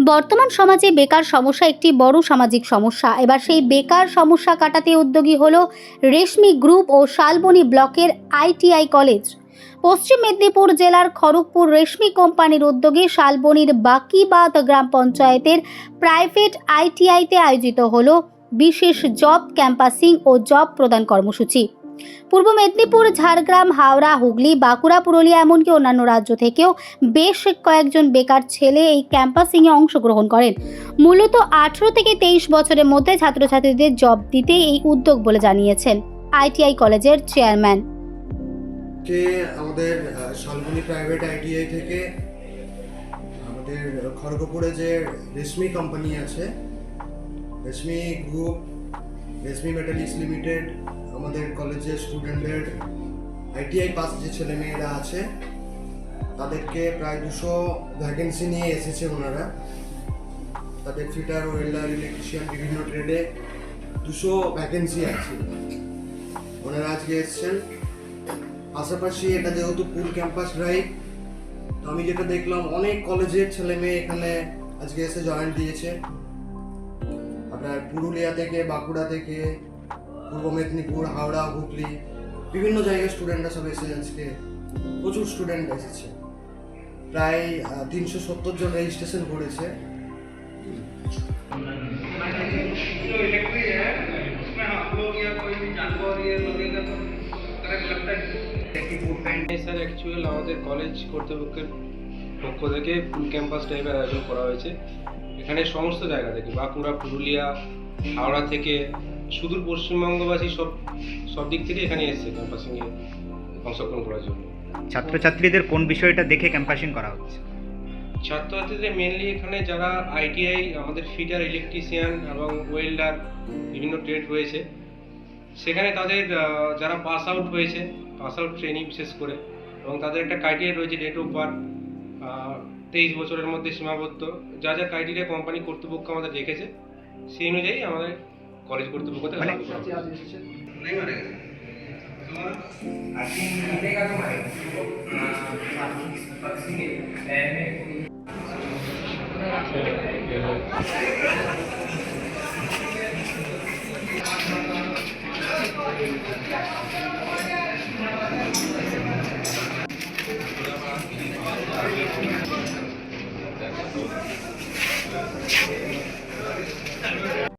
বর্তমান সমাজে বেকার সমস্যা একটি বড় সামাজিক সমস্যা। এবার সেই বেকার সমস্যা কাটাতে উদ্যোগী হল রেশমি গ্রুপ ও শালবনী ব্লকের আইটিআই কলেজ। পশ্চিম মেদিনীপুর জেলার খড়গপুর রেশমি কোম্পানির উদ্যোগে শালবনির বাকিবাদ গ্রাম পঞ্চায়েতের প্রাইভেট আইটিআইতে আয়োজিত হলো বিশেষ জব ক্যাম্পাসিং ও জব প্রদান কর্মসূচি। পূর্ব মেদিনীপুর, ঝাড়গ্রাম, হাওড়া, হুগলি, বাঁকুড়া, পুরুলিয়া এমনকি অন্যান্য রাজ্য থেকেও বেশ কয়েকজন বেকার ছেলে এই ক্যাম্পাসিংয়ে অংশগ্রহণ করেন। মূলত আঠেরো থেকে তেইশ বছরের মধ্যে ছাত্রছাত্রীদের জব দিতে এই উদ্যোগ বলে জানিয়েছেন আইটিআই কলেজের চেয়ারম্যান। আমাদের শালবনী প্রাইভেট আইটিআই থেকে, আমাদের খড়গপুরে যে রেশমি কোম্পানি আছে, Rashmi group Rashmi Metaliks Limited আমাদের কলেজের স্টুডেন্টদের আইটিআই পাস যে ছেলেমেয়েরা আছে, তাদেরকে প্রায় দুশো ভ্যাকেন্সি নিয়ে এসেছে ওনারা। তাদের ফিটার, ওয়েল্ডার, ইলেকট্রিশিয়ান, বিভিন্ন ট্রেডে দুশো ভ্যাকেন্সি আছে। ওনারা আজকে এসেছেন। পাশাপাশি এটা যেহেতু পুল ক্যাম্পাস ড্রাইভ তো আমি যেটা দেখলাম, অনেক কলেজের ছেলে মেয়ে এখানে আজকে এসে জয়েন দিয়েছে। আপনার পুরুলিয়া থেকে, বাঁকুড়া থেকে পূর্ব মেদিনীপুর, হাওড়া, হুগলি, বিভিন্ন জায়গায় স্টুডেন্টরা সব এসেছে আজকে প্রচুর স্টুডেন্ট এসেছে প্রায় তিনশো সত্তর জন রেজিস্ট্রেশন করেছে। স্যার অ্যাকচুয়াল আমাদের কলেজ কর্তৃপক্ষের পক্ষ থেকে ফুল ক্যাম্পাস টাইপের আয়োজন করা হয়েছে। এখানে সমস্ত জায়গা থেকে, বাঁকুড়া, পুরুলিয়া, হাওড়া থেকে সুদূর পশ্চিমবঙ্গবাসী সব সব দিক থেকে এখানে এসেছে ক্যাম্পাসিংয়ে অংশগ্রহণ করার জন্য। ছাত্রছাত্রীদের কোন বিষয়টা দেখে ক্যাম্পাসিং করা হচ্ছে? ছাত্রছাত্রীদের মেনলি এখানে যারা আইটিআই আমাদের ফিটার ইলেকট্রিশিয়ান এবং ওয়েল্ডার বিভিন্ন ট্রেড রয়েছে। সেখানে তাদের যারা পাস আউট হয়েছে পাস আউট ট্রেনিং বিশেষ করে এবং তাদের একটা ক্রাইটেরিয়া রয়েছে ডেট অফ বার্থ তেইশ বছরের মধ্যে সীমাবদ্ধ। যা যা ক্রাইটেরিয়া কোম্পানি কর্তৃপক্ষ আমাদের রেখেছে সেই অনুযায়ী আমাদের কলেজ কর্তৃপক্ষ থেকে